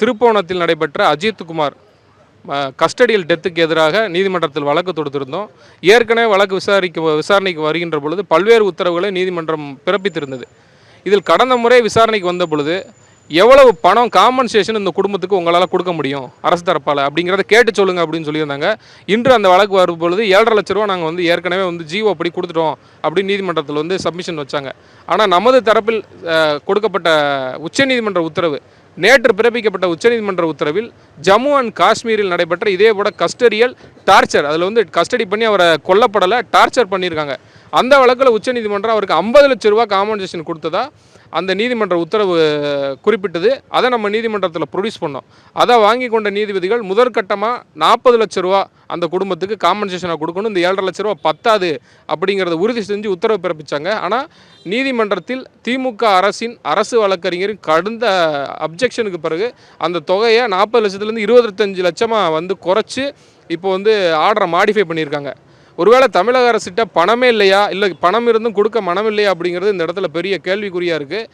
திருப்போணத்தில் நடைபெற்ற அஜித்குமார் கஸ்டடியில் டெத்துக்கு எதிராக நீதிமன்றத்தில் வழக்கு தொடுத்திருந்தோம். ஏற்கனவே வழக்கு விசாரிக்க விசாரணைக்கு வருகின்ற பொழுது பல்வேறு உத்தரவுகளை நீதிமன்றம் பிறப்பித்திருந்தது. இதில் கடந்த முறை விசாரணைக்கு வந்த பொழுது எவ்வளவு பணம் காம்பன்சேஷன் இந்த குடும்பத்துக்கு உங்களால் கொடுக்க முடியும்? அரசு தரப்பால். அப்படிங்கிறத கேட்டு சொல்லுங்க அப்படின்னு சொல்லியிருந்தாங்க. இன்று அந்த வழக்கு வரும் பொழுது ஏழரை லட்ச ரூபா நாங்கள் வந்து ஏற்கனவே வந்து ஜீவோ அப்படி கொடுத்துட்டோம் அப்படின்னு நீதிமன்றத்தில் வந்து சப்மிஷன் வச்சாங்க. ஆனால் நமது தரப்பில் கொடுக்கப்பட்ட உச்சநீதிமன்ற உத்தரவு நேற்று பிறப்பிக்கப்பட்ட உச்சநீதிமன்ற உத்தரவில் ஜம்மு அண்ட் காஷ்மீரில் நடைபெற்ற இதே போல கஸ்டடியல் டார்ச்சர் அதில் வந்து கஸ்டடி பண்ணி அவரை கொல்லப்படலை டார்ச்சர் பண்ணியிருக்காங்க. அந்த வழக்கில் உச்சநீதிமன்றம் அவருக்கு ஐம்பது லட்ச ரூபா காம்பன்சேஷன் கொடுத்ததா அந்த நீதிமன்ற உத்தரவு குறிப்பிட்டது. அதை நம்ம நீதிமன்றத்தில் ப்ரொடியூஸ் பண்ணோம். அதை வாங்கி கொண்ட நீதிபதிகள் முதற்கட்டமாக நாற்பது லட்ச ரூபா அந்த குடும்பத்துக்கு காம்பன்சேஷனாக கொடுக்கணும். இந்த ஏழரை லட்ச ரூபா பத்தாது அப்படிங்கிறத உறுதி செஞ்சு உத்தரவு பிறப்பிச்சாங்க. ஆனால் நீதிமன்றத்தில் திமுக அரசின் அரசு வழக்கறிஞரின் கடுந்த அப்ஜெக்ஷனுக்கு பிறகு அந்த தொகையை நாற்பது லட்சத்துலேருந்து இருபத்தஞ்சு லட்சமாக வந்து குறைச்சி இப்போ வந்து ஆர்டரை மாடிஃபை பண்ணியிருக்காங்க. ஒருவேளை தமிழக அரசிட்ட பணமே இல்லையா? இல்லை பணம் இருந்தும் கொடுக்க மனம் இல்லையா அப்படிங்கிறது இந்த இடத்துல பெரிய கேள்விக்குறியாக இருக்குது